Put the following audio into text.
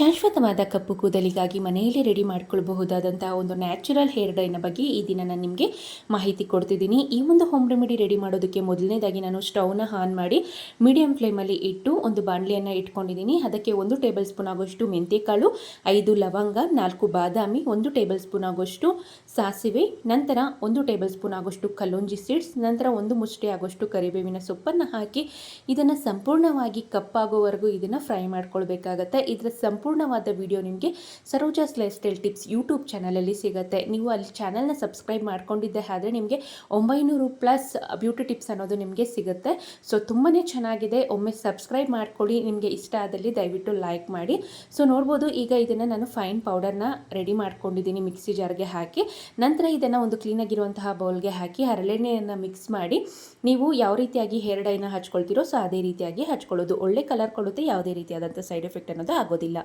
ಶಾಶ್ವತವಾದ ಕಪ್ಪು ಕೂದಲಿಗಾಗಿ ಮನೆಯಲ್ಲೇ ರೆಡಿ ಮಾಡ್ಕೊಳ್ಬಹುದಾದಂತಹ ಒಂದು ನ್ಯಾಚುರಲ್ ಹೇರ್ ಡೈನ ಬಗ್ಗೆ ಈ ದಿನ ನಾನು ನಿಮಗೆ ಮಾಹಿತಿ ಕೊಡ್ತಿದ್ದೀನಿ. ಈ ಒಂದು ಹೋಮ್ ರೆಮಿಡಿ ರೆಡಿ ಮಾಡೋದಕ್ಕೆ ಮೊದಲನೇದಾಗಿ ನಾನು ಸ್ಟವ್ನ ಆನ್ ಮಾಡಿ ಮೀಡಿಯಂ ಫ್ಲೇಮಲ್ಲಿ ಇಟ್ಟು ಒಂದು ಬಾಣಲಿಯನ್ನು ಇಟ್ಕೊಂಡಿದ್ದೀನಿ. ಅದಕ್ಕೆ ಒಂದು ಟೇಬಲ್ ಸ್ಪೂನ್ ಆಗೋಷ್ಟು ಮೆಂತ್ಯಕಾಳು ಐದು ಲವಂಗ, ನಾಲ್ಕು ಬಾದಾಮಿ, ಒಂದು ಟೇಬಲ್ ಸ್ಪೂನ್ ಆಗೋಷ್ಟು ಸಾಸಿವೆ, ನಂತರ ಒಂದು ಟೇಬಲ್ ಸ್ಪೂನ್ ಆಗೋಷ್ಟು ಕಲ್ಲೊಂಜಿ ಸೀಡ್ಸ್ ನಂತರ ಒಂದು ಮುಷ್ಟಿ ಆಗೋಷ್ಟು ಕರಿಬೇವಿನ ಸೊಪ್ಪನ್ನು ಹಾಕಿ ಇದನ್ನು ಸಂಪೂರ್ಣವಾಗಿ ಕಪ್ಪಾಗೋವರೆಗೂ ಇದನ್ನು ಫ್ರೈ ಮಾಡ್ಕೊಳ್ಬೇಕಾಗತ್ತೆ. ಇದರ ಸಂಪೂರ್ಣವಾದ ವಿಡಿಯೋ ನಿಮಗೆ Saroja's lifestyle tips YouTube ಚಾನಲಲ್ಲಿ ಸಿಗುತ್ತೆ. ನೀವು ಅಲ್ಲಿ ಚಾನಲ್ನ ಸಬ್ಸ್ಕ್ರೈಬ್ ಮಾಡ್ಕೊಂಡಿದ್ದೆ ಆದರೆ ನಿಮಗೆ ಒಂಬೈನೂರು ಪ್ಲಸ್ ಬ್ಯೂಟಿ ಟಿಪ್ಸ್ ಅನ್ನೋದು ನಿಮಗೆ ಸಿಗುತ್ತೆ. ಸೊ ತುಂಬಾ ಚೆನ್ನಾಗಿದೆ. ಒಮ್ಮೆ ಸಬ್ಸ್ಕ್ರೈಬ್ ಮಾಡ್ಕೊಳ್ಳಿ. ನಿಮಗೆ ಇಷ್ಟ ಆದಲ್ಲಿ ದಯವಿಟ್ಟು ಲೈಕ್ ಮಾಡಿ. ಸೊ ನೋಡ್ಬೋದು ಈಗ ಇದನ್ನು ನಾನು ಫೈನ್ ಪೌಡರ್ನ ರೆಡಿ ಮಾಡ್ಕೊಂಡಿದ್ದೀನಿ ಮಿಕ್ಸಿ ಜಾರ್ಗೆ ಹಾಕಿ. ನಂತರ ಇದನ್ನು ಒಂದು ಕ್ಲೀನಾಗಿರುವಂತಹ ಬೌಲ್ಗೆ ಹಾಕಿ ಹರಳೆಣ್ಣೆಯನ್ನು ಮಿಕ್ಸ್ ಮಾಡಿ. ನೀವು ಯಾವ ರೀತಿಯಾಗಿ ಹೇರ್ ಡೈನ ಹಚ್ಕೊಳ್ತೀರೋ ಸೊ ಅದೇ ರೀತಿಯಾಗಿ ಹಚ್ಕೊಳ್ಳೋದು. ಒಳ್ಳೆ ಕಲರ್ ಕೊಡುತ್ತೆ, ಯಾವುದೇ ರೀತಿಯಾದಂಥ ಸೈಡ್ ಎಫೆಕ್ಟ್ ಅನ್ನೋದು ಆಗೋದಿಲ್ಲ.